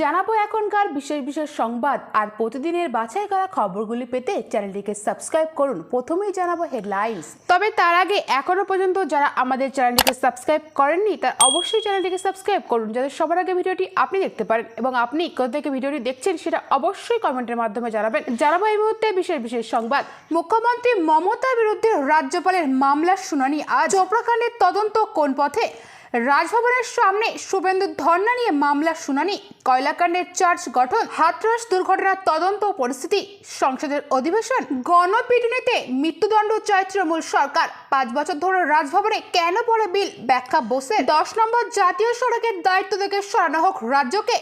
জানাব এখনকার বিশেষ বিশেষ সংবাদ আর প্রতিদিনের বাছাই করা খবরগুলি পেতে চ্যানেলটিকে সাবস্ক্রাইব করুন। প্রথমেই জানাব হেডলাইন্স। তবে তার আগে এখনও পর্যন্ত যারা আমাদের চ্যানেলটিকে সাবস্ক্রাইব করেননি, তার অবশ্যই চ্যানেলটিকে সাবস্ক্রাইব করুন যাতে সবার আগে ভিডিওটি আপনি দেখতে পারেন এবং আপনি কোথা থেকে ভিডিওটি দেখছেন সেটা অবশ্যই কমেন্টের মাধ্যমে জানাবেন। জানাব এই মুহূর্তে বিশেষ বিশেষ সংবাদ। মুখ্যমন্ত্রী মমতার বিরুদ্ধে রাজ্যপালের মামলার শুনানি। আজ চোপড়াকাণ্ডের তদন্ত কোন পথে? রাজভবনের সামনে শুভেন্দু ধর্ণা নিয়ে মামলার শুনানি। কয়লাকাণ্ডের চার্জ গঠন, হাতরাস দুর্ঘটনার তদন্ত পরিস্থিতি, সংসদের অধিবেশন, গণপিটুনিতে মৃত্যুদণ্ড চায় তৃণমূল সরকার। পাঁচ বছর ধরে রাজভবনে কেন পড়ে বিল? ব্যাখ্যা বসে দশ নম্বর জাতীয় সড়কের দায়িত্ব থেকে সরানো হোক রাজ্যকে।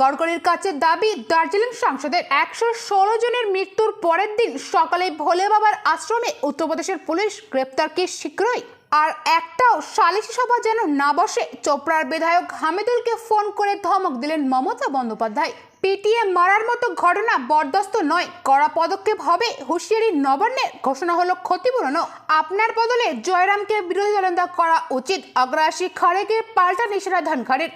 গড়গড়ির কাছে দাবি, দার্জিলিং সংসদের একশো ষোলো জনের মৃত্যুর পরের দিন সকালে ভোলে বাবার আশ্রমে উত্তরপ্রদেশের পুলিশ গ্রেপ্তারকে শীঘ্রই আর একটাও সালিশি সভা যেন না বসে, চোপড়ার বিধায়ক হামিদুলকে ফোন করে ধমক দিলেন মমতা বন্দ্যোপাধ্যায়। পিটিএ মারার মতো ঘটনা বরদাস্ত নয়, কড়া পদক্ষেপ হবে হুঁশিয়ারি নবান্নের, ঘোষণা হলো ক্ষতিপূরণও আপনার বদলে জয়রামকে বিরোধী দলনেতা করা উচিত অগ্রাসী খড়েকে পাল্টা নিষেধাধান ধানখাড়ের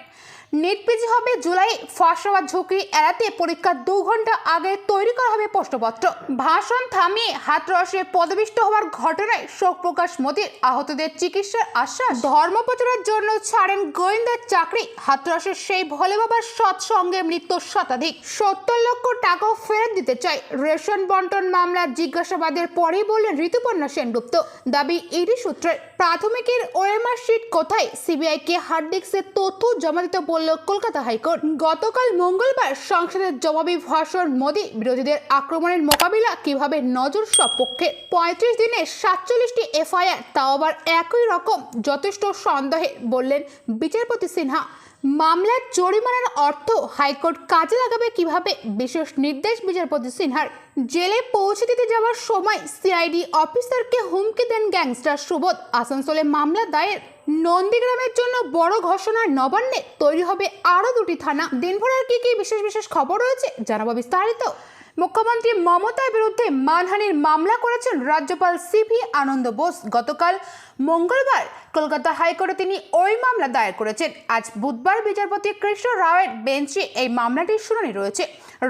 নেট পিজি হবে জুলাই ফাঁস ঝুঁকি এড়াতে পরীক্ষার দু ঘণ্টা আগে তৈরি করা হবে প্রশ্নপত্র। ভাষণ থামিয়ে হাতরসে পদবিষ্ট হওয়ার ঘটনায় শোক প্রকাশ মোদীর। আহতদের চিকিৎসার আশ্বাস। ধর্মপ্রচারের জন্য ছাড়েন গোয়েন্দার চাকরি। হাতরসের সেই ভোলে বাবার সৎসঙ্গে মৃত্যু শতাধিক। সত্তর লক্ষ টাকাও ফেরত দিতে চাই রেশন বন্টন মামলার জিজ্ঞাসাবাদের পরেই বললেন ঋতুপর্ণা সেনগুপ্ত। দাবি ইডি সূত্রের প্রাথমিকের ওএমআর শিট কোথায়? সিবিআইকে হার্ড ডিস্কের তথ্য জমা দিতে বলল কলকাতা হাইকোর্ট। গতকাল মঙ্গলবার সংসদের জবাবি ভাষণ মোদী বিরোধীদের আক্রমণের মোকাবিলা কীভাবে নজর সপক্ষে? পঁয়ত্রিশ দিনে সাতচল্লিশটি এফআইআর, তাও আবার একই রকম, যথেষ্ট সন্দেহে বললেন বিচারপতি সিনহা। মামলার জরিমানার অর্থ হাইকোর্ট কাজে লাগাবে কীভাবে? বিশেষ নির্দেশ বিচারপতি সিনহার। জেলে পৌঁছে দিতে যাওয়ার সময় সিআইডি অফিসারকে হুমকি দেন গ্যাংস্টার সুবোধ। আসানসোলে মামলা দায়ের। নন্দীগ্রামের জন্য বড় ঘোষণা নবান্নে তৈরি হবে আরও দুটি থানা। দিনভর আর কি কি বিশেষ বিশেষ খবর রয়েছে জানাব বিস্তারিত। মুখ্যমন্ত্রী মমতার বিরুদ্ধে মানহানির মামলা করেছেন রাজ্যপাল সিপি আনন্দ বোস। গতকাল মঙ্গলবার কলকাতা হাইকোর্টে তিনি ওই মামলা দায়ের করেছেন। আজ বুধবার বিচারপতি কৃষ্ণ রায়ের বেঞ্চে এই মামলাটির শুনানি রয়েছে।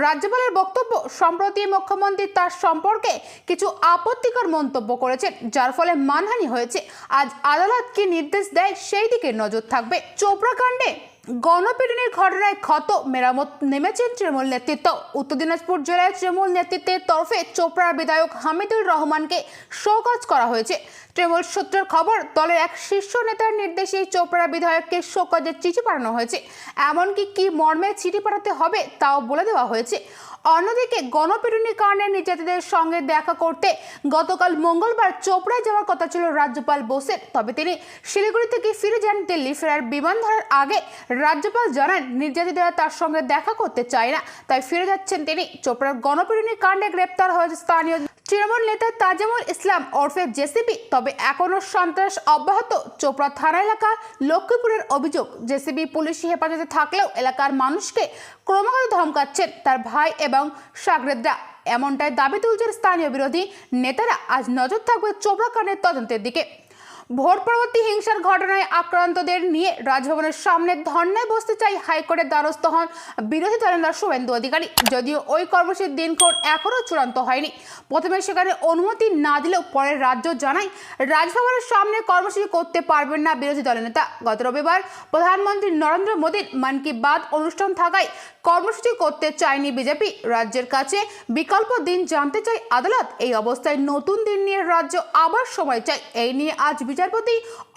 রাজ্যপালের বক্তব্য, সম্প্রতি মুখ্যমন্ত্রী তার সম্পর্কে কিছু আপত্তিকর মন্তব্য করেছেন, যার ফলে মানহানি হয়েছে। আজ আদালত কি নির্দেশ দেয়, সেই দিকে নজর থাকবে। চোপড়া কাণ্ডে গণপিটুনির ঘটনায় ক্ষত, মেরামত নেমেছেন তৃণমূল নেতৃত্ব। উত্তর দিনাজপুর জেলায় তৃণমূল নেতৃত্বের তরফে চোপড়ার বিধায়ক হামিদুর রহমানকে শোকজ করা হয়েছে। তৃণমূল সূত্রের খবর, দলের এক শীর্ষ নেতার নির্দেশে চোপড়া বিধায়ককে শোকজের চিঠি পাঠানো হয়েছে। এমনকি কি মর্মে চিঠি পাঠাতে হবে, তাও বলে দেওয়া হয়েছে। অন্যদিকে গণপিটুনির কারণে নির্যাতিতদের সঙ্গে দেখা করতে গতকাল মঙ্গলবার চোপড়ায় যাওয়ার কথা ছিল রাজ্যপাল বোসের। তবে তিনি শিলিগুড়ি থেকে ফিরে যান দিল্লি ফেরার বিমান ধরার আগে রাজ্যপাল জানান নির্যাতিতরা তার সঙ্গে দেখা করতে চায় না, তাই ফিরে যাচ্ছেন তিনি। চোপড়ার গণপিটুনির কাণ্ডে গ্রেপ্তার হয়েছে স্থানীয় তৃণমূল নেতা তাজামুল ইসলাম ওরফে জেসিবি তবে এখনও সন্ত্রাস অব্যাহত। চোপড়া থানা এলাকা লক্ষ্মীপুরের অভিযোগ জেসিবি পুলিশি হেফাজতে থাকলেও এলাকার মানুষকে ক্রমাগত ধমকাচ্ছেন তার ভাই এবং সাগরেদরা। এমনটাই দাবি তুলছেন স্থানীয় বিরোধী নেতারা। আজ নজর থাকবে চোপড়া কাণ্ডের তদন্তের দিকে। ভোট পরবর্তী হিংসার ঘটনায় আক্রান্তদের নিয়ে রাজভবনের সামনে ধর্নায় বসতে চাই হাইকোর্টের দ্বারস্থ হন বিরোধী দলের নেতা শুভেন্দু অধিকারী। যদিও ওই কর্মসূচির দিনক্ষণ এখনও চূড়ান্ত হয়নি। প্রথমে সেখানে অনুমতি না দিলেও পরে রাজ্য জানায়, রাজভবনের সামনে কর্মসূচি করতে পারবেন না বিরোধী দলের নেতা। গত রবিবার প্রধানমন্ত্রী নরেন্দ্র মোদীর মন কি বাত অনুষ্ঠান থাকায় কর্মসূচি করতে চায়নি বিজেপি। রাজ্যের কাছে বিকল্প দিন জানতে চাই আদালত। এই অবস্থায় নতুন দিন নিয়ে রাজ্য আবার সময় চাই। এই নিয়ে আজ বিচারপতি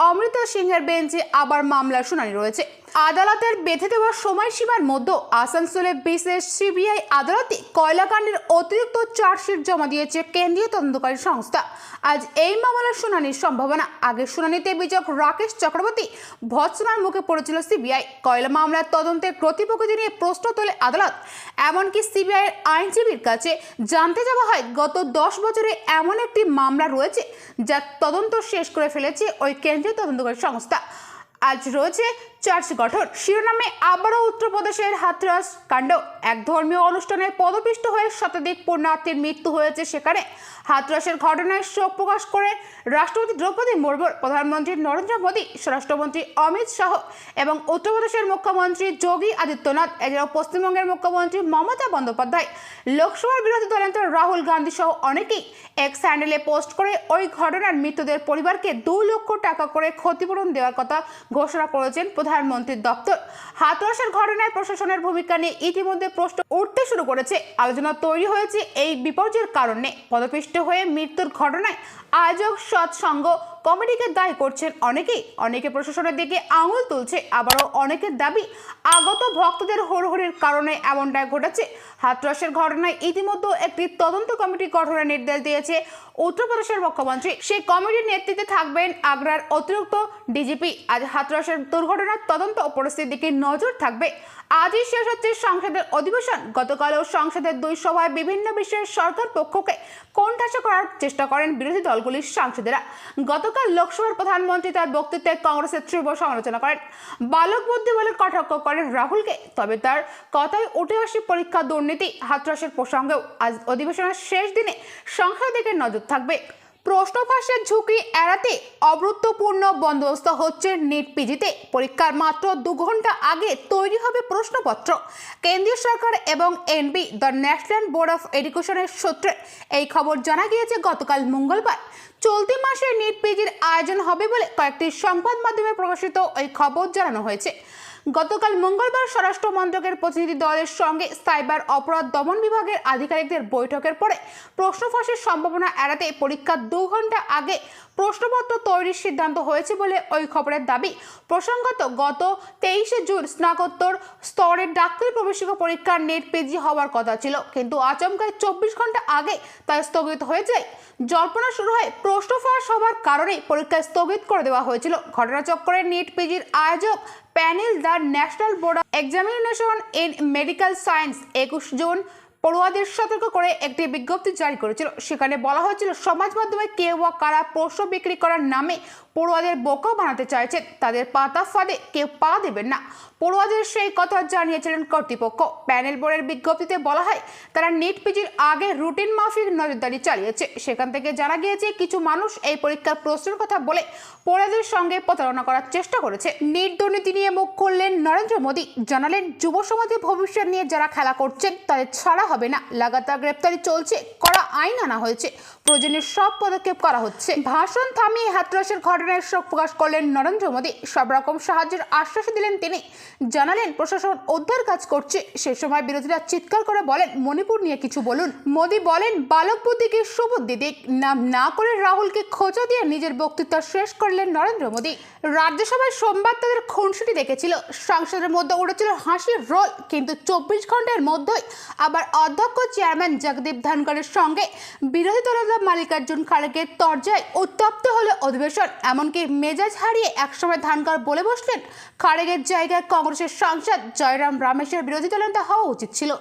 অমৃতা সিংহের বেঞ্চে আবার মামলার শুনানি রয়েছে। আদালতের বেঁধে দেওয়া সময়সীমার মধ্যে আসানসোলে বিশেষ সিবিআই আদালতে কয়লাকাণ্ডের অতিরিক্ত চার্জশিট জমা দিয়েছে কেন্দ্রীয় তদন্তকারী সংস্থা। আজ এই মামলার শুনানির সম্ভাবনা। আগের শুনানিতে বিচারক রাকেশ চক্রবর্তী ভৎসনার মুখে পড়েছিল সিবিআই। কয়লা মামলার তদন্তের গতিপ্রকৃতি নিয়ে প্রশ্ন তোলে আদালত। এমনকি সিবিআইয়ের আইনজীবীর কাছে জানতে যাওয়া হয়, গত দশ বছরে এমন একটি মামলা রয়েছে যা তদন্ত শেষ করে ফেলেছে ওই কেন্দ্রীয় তদন্তকারী সংস্থা। আজ রয়েছে চার্চ গঠন। শিরোনামে আবারও উত্তরপ্রদেশের হাথরাস কাণ্ড। এক ধর্মীয় অনুষ্ঠানে পদপিষ্ট হয়ে শতাধিক পুণ্যার্থীর মৃত্যু হয়েছে সেখানে। হাথরাসের ঘটনায় শোক প্রকাশ করে রাষ্ট্রপতি দ্রৌপদী মুর্মুর, প্রধানমন্ত্রী নরেন্দ্র মোদী, স্বরাষ্ট্রমন্ত্রী অমিত শাহ এবং উত্তরপ্রদেশের মুখ্যমন্ত্রী যোগী আদিত্যনাথ, এছাড়াও পশ্চিমবঙ্গের মুখ্যমন্ত্রী মমতা বন্দ্যোপাধ্যায়, লোকসভার বিরোধী দলনেতা রাহুল গান্ধী সহ অনেকেই এক স্যান্ডেলে পোস্ট করে ওই ঘটনার মৃতদের পরিবারকে দু লক্ষ টাকা করে ক্ষতিপূরণ দেওয়ার কথা ঘোষণা করেছেন প্রধানমন্ত্রীর দপ্তর। হাতরাসের ঘটনায় প্রশাসনের ভূমিকা নিয়ে ইতিমধ্যে প্রশ্ন উঠতে শুরু করেছে। আলোচনা তৈরি হয়েছে এই বিপর্যয়ের কারণে। পদপিষ্ট হয়ে মৃত্যুর ঘটনায় আয়োজক সৎসঙ্গ কমিটিকে দায়ী করছেন অনেকেই। অনেকে প্রশাসনের দিকে আঙুল তুলছে, আবারও অনেকের দাবি, আগত ভক্তদের হরহরির কারণে এমনটাই ঘটেছে। হাতরাসের ঘটনায় ইতিমধ্যে একটি তদন্ত কমিটি গঠনের নির্দেশ দিয়েছে। উত্তরপ্রদেশের মুখ্যমন্ত্রী সেই কমিটির নেতৃত্বে থাকবেন আগ্রার অতিরিক্ত ডিজিপি। আজ হাতরাসের দুর্ঘটনার তদন্ত পরিস্থিতির দিকে নজর থাকবে আজই শেষ হচ্ছে সংসদের অধিবেশন। গতকালও সংসদের দুই সভায় বিভিন্ন বিষয়ে সরকার পক্ষকে কোণঠাসা করার চেষ্টা করেন বিরোধী দলগুলির সাংসদেরা। গতকাল লোকসভার প্রধানমন্ত্রী তার বক্তৃতায় কংগ্রেসের তীব্র সমালোচনা করেন। বালক বুদ্ধি বলে কটাক্ষ করেন রাহুলকে, তবে তার কথায় উঠে আসে পরীক্ষা দুর্নীতি, হাতরাসের প্রসঙ্গেও। আজ অধিবেশনের শেষ দিনে সংসদের দিকে নজর থাকবে। প্রশ্ন ফাঁসের ঝুঁকি এড়াতে অভূতপূর্ণ বন্দোবস্ত হচ্ছে নেট পিজিতে। পরীক্ষার মাত্র দু ঘণ্টা আগে তৈরি হবে প্রশ্নপত্র। কেন্দ্রীয় সরকার এবং NB, the national board of এডুকেশনের সূত্রে এই খবর জানা গিয়েছে, গতকাল মঙ্গলবার চলতি মাসে নেট পিজির আয়োজন হবে বলে কয়েকটি সংবাদ মাধ্যমে প্রকাশিত এই খবর জানানো হয়েছে। গতকাল মঙ্গলবার স্বরাষ্ট্র মন্ত্রকের প্রতিনিধি দলের সঙ্গে সাইবার অপরাধ দমন বিভাগের আধিকারিকদের বৈঠকের পরে প্রশ্ন ফাঁসের সম্ভাবনা এড়াতে পরীক্ষার দু ঘণ্টা আগে প্রশ্নপত্র তৈরির সিদ্ধান্ত হয়েছে বলে ওই খবরের দাবি। প্রসঙ্গত, গত তেইশে জুন স্নাতকোত্তর স্তরের ডাক্তারি প্রবেশিকা পরীক্ষার নেট পেজি হওয়ার কথা ছিল। কিন্তু আচমকায় চব্বিশ ঘণ্টা আগে তা স্থগিত হয়ে যায় জল্পনা শুরু হয় প্রশ্ন ফাঁস হওয়ার কারণেই পরীক্ষা স্থগিত করে দেওয়া হয়েছিল। ঘটনাচক্রে নেট পিজির আয়োজক panel the national board of examination in medical science একুশ জুন পড়ুয়াদের সতর্ক করে একটি বিজ্ঞপ্তি জারি করেছিল। সেখানে বলা হয়েছিল, সমাজ মাধ্যমে কে বা কারা পশু বিক্রি করার নামে পড়ুয়াদের বোকা বানাতে চাইছেন। তাদের পাতা ফাঁদে কেউ পা দেবেন না। পড়ুয়াদের সেই কথা জানিয়েছিলেন কর্তৃপক্ষ। প্যানেল বোর্ডের বিজ্ঞপ্তিতে বলা হয়, তারা নিট পিজির আগে রুটিন মাফিক নজরদারি চালিয়েছে। সেখান থেকে জানা গিয়েছে, কিছু মানুষ এই পরীক্ষার প্রশ্নের কথা বলে পড়ুয়াদের সঙ্গে প্রতারণা করার চেষ্টা করেছে। নিট দুর্নীতি নিয়ে মুখ খুললেন নরেন্দ্র মোদী। জানালেন, যুব সমাজের ভবিষ্যৎ নিয়ে যারা খেলা করছেন, তাদের ছাড়া হবে না। লাগাতার গ্রেপ্তারি চলছে করা আইন আনা হয়েছে। প্রয়োজনীয় সব পদক্ষেপ করা হচ্ছে। ভাষণ থামিয়ে হাতরাসের ঘটনায় শোক প্রকাশ করলেন নরেন্দ্র মোদী। সব রকম সাহায্যের আশ্বাস দিলেন তিনি। জানালেন, প্রশাসন উদ্ধার কাজ করছে। সে সময় বিরোধীরা চিৎকার করে বলেন, মণিপুর নিয়ে কিছু বলুন। মোদী বলেন, বালক বুদ্ধিকে সুবুদ্ধি দিক। নাম না করে রাহুলকে খোঁজা দিয়ে নিজের বক্তৃতা শেষ করলেন নরেন্দ্র মোদী। রাজ্যসভায় সোমবার তাদের খুনসুটি দেখেছিল। সংসদের মধ্যে উঠেছিল হাসির রোল। কিন্তু চব্বিশ ঘণ্টার মধ্যেই আবার অধ্যক্ষ চেয়ারম্যান জগদীপ ধনকরের সঙ্গে বিরোধী দলনেতা মালিকার্জুন খাড়গের তরজায় উত্তপ্ত হলো অধিবেশন। এমনকি মেজাজ হারিয়ে একসময় ধানকার বলে বসলেন খাড়গের জায়গায় কংগ্রেসের সাংসদ জয়রাম রামেশের বিরোধী দলনেতা হওয়া উচিত ছিল।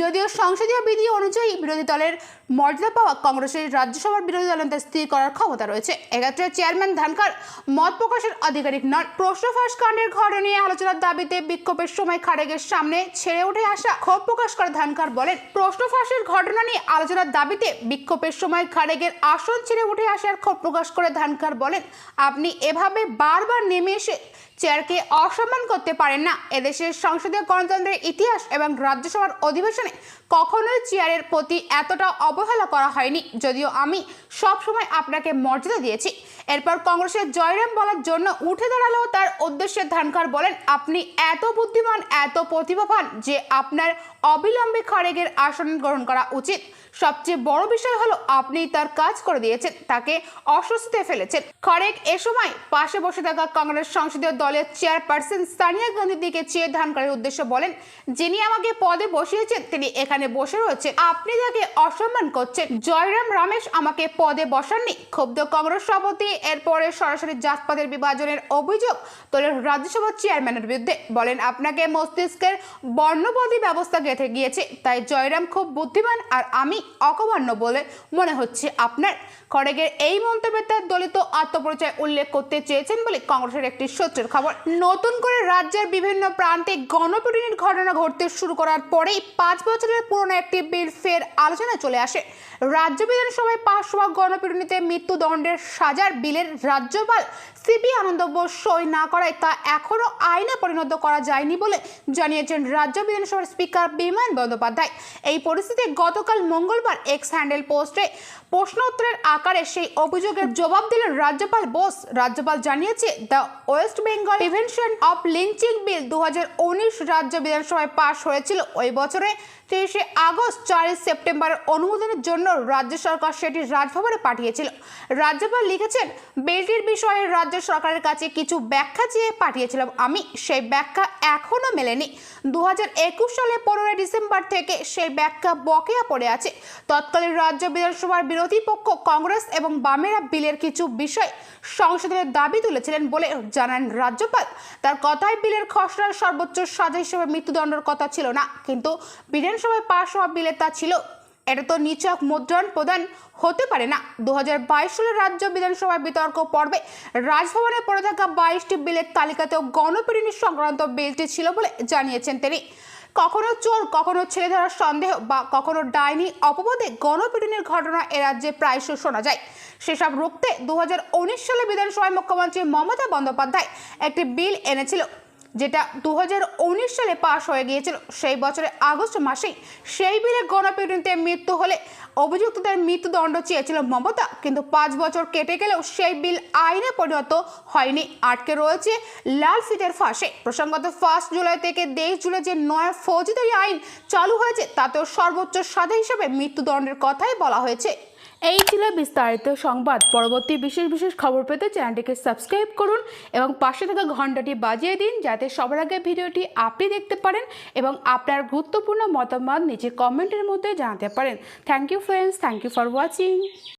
যদিও সংসদীয় বিধি অনুযায়ী বিরোধী দলের মর্যাদা পাওয়া কংগ্রেসের রাজ্যসভার বিরোধী দলনেতা স্থির করার ক্ষমতা রয়েছে। এক্ষেত্রে চেয়ারম্যান ধানকার মত প্রকাশের আধিকারিক নন। প্রশ্ন ফাঁস কাণ্ডের ঘটনা নিয়ে আলোচনার দাবিতে বিক্ষোভের সময় খাড়গের সামনে ছেড়ে উঠে আসা ক্ষোভ প্রকাশ করে ধানকার বলেন, প্রশ্ন ফাঁসের ঘটনা নিয়ে আলোচনার দাবিতে বিক্ষোভের সময় খাড়গের আসন ছেড়ে উঠে আসার ক্ষোভ প্রকাশ করে ধানকার বলেন, আপনি এভাবে বারবার নেমে এসে চেয়ারকে অসম্মান করতে পারেন না। এদেশের সংসদীয় গণতন্ত্রের ইতিহাস এবং রাজ্যসভার অধিবেশনে কখনোই চেয়ারের প্রতি এতটা অবহেলা করা হয়নি, যদিও আমি সবসময় আপনাকে মর্যাদা দিয়েছি। এরপর কংগ্রেসের জয়রাম বলার জন্য উঠে দাঁড়াল তার উদ্দেশ্যে ধানকার বলেন, আপনি এত বুদ্ধিমান, এত প্রতিভাবান যে আপনার অবিলম্বে খারেগের আসন গ্রহণ করা উচিত। সবচেয়ে বড় বিষয় হলো আপনি তার কাজ করে দিয়েছেন, তাকে অস্বস্তিতে ফেলেছেন। খড়েক এ সময় পাশে বসে থাকা কংগ্রেস সংসদীয় দলের চেয়ারপারসন সানিয়া গান্ধীর দিকে চেয়ে ধানকারের উদ্দেশ্যে বলেন, যিনি আমাকে পদে বসিয়েছেন, তিনি এখানে বসে রয়েছে আপনি তাকে অসম্মান করছেন, জয়রাম রমেশ আমাকে পদে বসাননি। ক্ষুব্ধ কংগ্রেস সভাপতি এরপরে সরাসরি জাতপাতের বিভাজনের অভিযোগ তোলেন রাজ্যসভা চেয়ারম্যানের বিরুদ্ধে। বলেন, আপনাকে মস্তিষ্কের বর্ণবাদী ব্যবস্থা গেঁথে গিয়েছে, তাই জয়রাম খুব বুদ্ধিমান আর আমি অকমান্য বলে মনে হচ্ছে আপনার। খড়গের এই মন্তব্যে তার দলিত আত্মপরিচয় উল্লেখ করতে চেয়েছেন বলে কংগ্রেসের একটি সূত্রের খবর। নতুন করে রাজ্যের বিভিন্ন প্রান্তে গণপিটুনির ঘটনা ঘটতে শুরু করার পরেই পাঁচ বছরের পুরনো একটি বিল ফের আলোচনা চলে আসে। রাজ্য বিধানসভায় পাশ হওয়া গণপিটুনিতে মৃত্যুদণ্ডের সাজার বিলের রাজ্যপাল সিপি আনন্দ বোস সই না করায় তা এখনও আইনে পরিণত করা যায়নি বলে জানিয়েছেন রাজ্য বিধানসভার স্পিকার বিমান বন্দ্যোপাধ্যায়। এই পরিস্থিতি গতকাল মঙ্গলবার এক্স হ্যান্ডেল পোস্টে প্রশ্ন উত্তরের আকারে সেই অভিযোগের জবাব দিলেন রাজ্যপাল বোস। রাজ্যপাল জানিয়েছে, the West Bengal prevention of lynching bill দু হাজার উনিশ রাজ্য বিধানসভায় পাশ হয়েছিল। ওই বছরে তেইশে আগস্ট চারই সেপ্টেম্বরের অনুমোদনের জন্য রাজ্য সরকার সেটি রাজভবনে পাঠিয়েছিল। রাজ্যপাল লিখেছেন, বিলটির বিষয়ে রাজ্য সরকারের কাছে কিছু ব্যাখ্যা চেয়ে পাঠিয়েছিলাম। আমি সেই ব্যাখ্যা এখনও মেলেনি। দু হাজার একুশ সালে পনেরোই ডিসেম্বর থেকে সেই ব্যাখ্যা বকেয়া পড়ে আছে। তৎকালীন রাজ্য বিধানসভার বিরোধী পক্ষ কংগ্রেস এবং বামেরা বিলের কিছু বিষয় সংশোধনের দাবি তুলেছিলেন বলে জানান রাজ্যপাল। তার কথায় বিলের খসড়ার সর্বোচ্চ সাজা হিসেবে মৃত্যুদণ্ডের কথা ছিল না। কিন্তু বিধানসভায় পাশ হওয়া বিলে তা ছিল। এটা তো নিচক মুদ্রণ প্রদান হতে পারে না। দু সালের রাজ্য বিধানসভার বিতর্ক পর্বে রাজভবনে পড়ে থাকা বাইশটি বিলের তালিকাতেও গণপিটুনি সংক্রান্ত বিলটি ছিল বলে জানিয়েছেন তিনি। কখনো চোর, কখনো ছেলে ধরার সন্দেহ বা কখনো ডাইনি অপবাদে গণপিটুনির ঘটনা এ রাজ্যে প্রায়শ শোনা যায়। সেসব রুখতে দু হাজার উনিশ সালে বিধানসভায় মুখ্যমন্ত্রী মমতা বন্দ্যোপাধ্যায় একটি বিল এনেছিল। যেটা দু হাজার উনিশ সালে পাশ হয়ে গিয়েছিল, সেই বছরের আগস্ট মাসেই সেই বিলে গণপিটুনিতে মৃত্যু হলে অভিযুক্তদের মৃত্যুদণ্ড চেয়েছিল মমতা। কিন্তু পাঁচ বছর কেটে গেলেও সেই বিল আইনে পরিণত হয়নি। আটকে রয়েছে লাল ফিতের ফাঁসে। প্রসঙ্গত ফার্স্ট জুলাই থেকে দেশ জুড়ে যে নয়া ফৌজদারি আইন চালু হয়েছে, তাতেও সর্বোচ্চ সাজা হিসেবে মৃত্যুদণ্ডের কথাই বলা হয়েছে। এই ছিল বিস্তারিত সংবাদ। পরবর্তী বিশেষ বিশেষ খবর পেতে চ্যানেলটিকে সাবস্ক্রাইব করুন এবং পাশে থাকা ঘন্টাটি বাজিয়ে দিন যাতে সবার আগে ভিডিওটি আপনি দেখতে পারেন এবং আপনার গুরুত্বপূর্ণ মতামত নিচে কমেন্টের মধ্যে জানাতে পারেন। Thank you friends thank you for watching